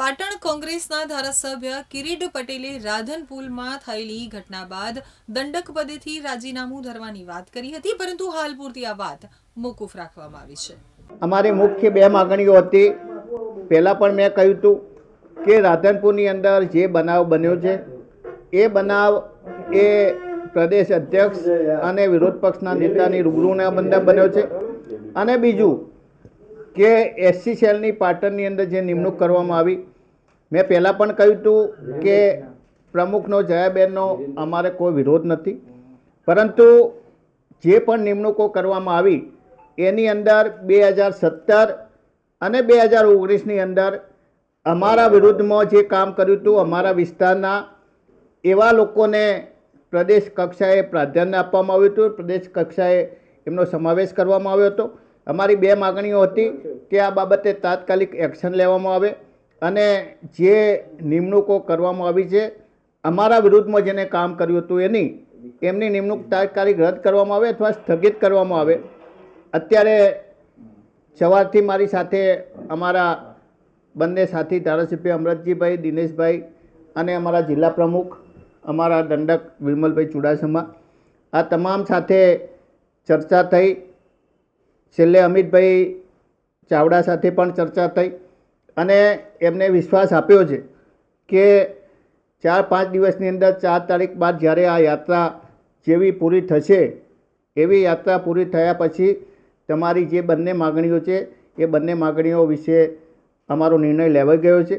પાટણ કોંગ્રેસના ધારાસભ્ય કિરીટ પટેલે રાધનપુરમાં થયેલી ઘટના બાદ દંડક પદેથી રાજીનામું ધરવાની વાત કરી હતી, પરંતુ હાલ પૂરતી આ વાત મોકૂફ રાખવામાં આવી છે. અમારી મુખ્ય બે માગણીઓ હતી. પહેલાં પણ મેં કહ્યું હતું કે રાધનપુરની અંદર જે બનાવ બન્યો છે, એ બનાવ એ પ્રદેશ અધ્યક્ષ અને વિરોધ પક્ષના નેતાની રૂબરૂના બંધા બન્યો છે. અને બીજું કે એસસી સેલની પાટણની અંદર જે નિમણૂક કરવામાં આવી. મેં પહેલાં પણ કહ્યું હતું કે પ્રમુખનો, જયાબેનનો અમારે કોઈ વિરોધ નથી. પરંતુ જે પણ નિમણૂકો કરવામાં આવી, એની અંદર બે હજાર સત્તર અને બે હજાર ઓગણીસની અંદર અમારા વિરુદ્ધમાં જે કામ કર્યું હતું, અમારા વિસ્તારના એવા લોકોને પ્રદેશ કક્ષાએ પ્રાધાન્ય આપવામાં આવ્યું હતું. પ્રદેશ કક્ષાએ એમનો સમાવેશ કરવામાં આવ્યો હતો. અમારી બે માગણીઓ હતી કે આ બાબતે તાત્કાલિક એક્શન લેવામાં આવે અને જે નિમણૂકો કરવામાં આવી છે, અમારા વિરુદ્ધમાં જેને કામ કર્યું હતું એની એમની નિમણૂક તાત્કાલિક રદ કરવામાં આવે અથવા સ્થગિત કરવામાં આવે. અત્યારે સવારથી મારી સાથે અમારા બંને સાથી ધારાસભ્ય અમરતજીભાઈ, દિનેશભાઈ અને અમારા જિલ્લા પ્રમુખ, અમારા દંડક વિમલભાઈ ચુડાસમા, આ તમામ સાથે ચર્ચા થઈ. છેલ્લે અમિતભાઈ ચાવડા સાથે પણ ચર્ચા થઈ અને એમને વિશ્વાસ આપ્યો છે કે ચાર પાંચ દિવસની અંદર ચાર તારીખ બાદ જ્યારે આ યાત્રા જેવી પૂરી થશે, એવી યાત્રા પૂરી થયા પછી તમારી જે બંને માગણીઓ છે, એ બંને માગણીઓ વિશે અમારો નિર્ણય લેવાઈ ગયો છે.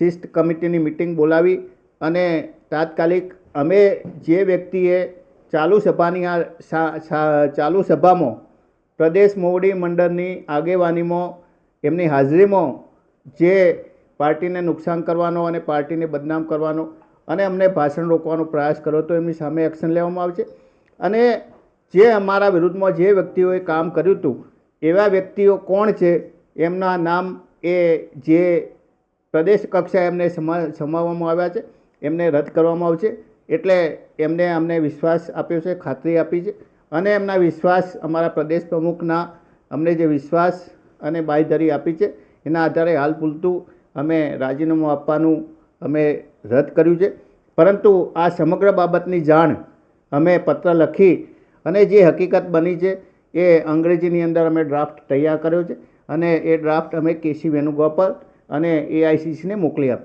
શિસ્ત કમિટીની મિટિંગ બોલાવી અને તાત્કાલિક અમે જે વ્યક્તિએ ચાલુ સભાની આ ચાલુ સભામાં પ્રદેશ મોવડી મંડળની આગેવાનીમાં, એમની હાજરીમાં જે પાર્ટીને નુકસાન કરવાનો અને પાર્ટીને બદનામ કરવાનો અને અમને ભાષણ રોકવાનો પ્રયાસ કર્યો તો એમની સામે એક્શન લેવામાં આવશે. અને જે અમારા વિરુદ્ધમાં જે વ્યક્તિઓએ કામ કર્યું હતું, એવા વ્યક્તિઓ કોણ છે, એમના નામ એ જે પ્રદેશ કક્ષાએ એમને સમા, સમાવવામાં આવ્યા છે, એમને રદ કરવામાં આવશે. એટલે એમને અમને વિશ્વાસ આપ્યો છે, ખાતરી આપી છે. અને એમના વિશ્વાસ અમારા પ્રદેશ પ્રમુખના અમને જે વિશ્વાસ અને બાંયધરી આપી છે, એના આધારે હાલ પૂરતું અમે રાજીનામું આપવાનું અમે રદ કર્યું છે. પરંતુ આ સમગ્ર બાબતની જાણ અમે પત્ર લખી અને જે હકીકત બની છે, એ અંગ્રેજીની અંદર અમે ડ્રાફ્ટ તૈયાર કર્યો છે અને એ ડ્રાફ્ટ અમે કેસી વેણુગોપાલ અને એઆઈસીસીને મોકલી આપી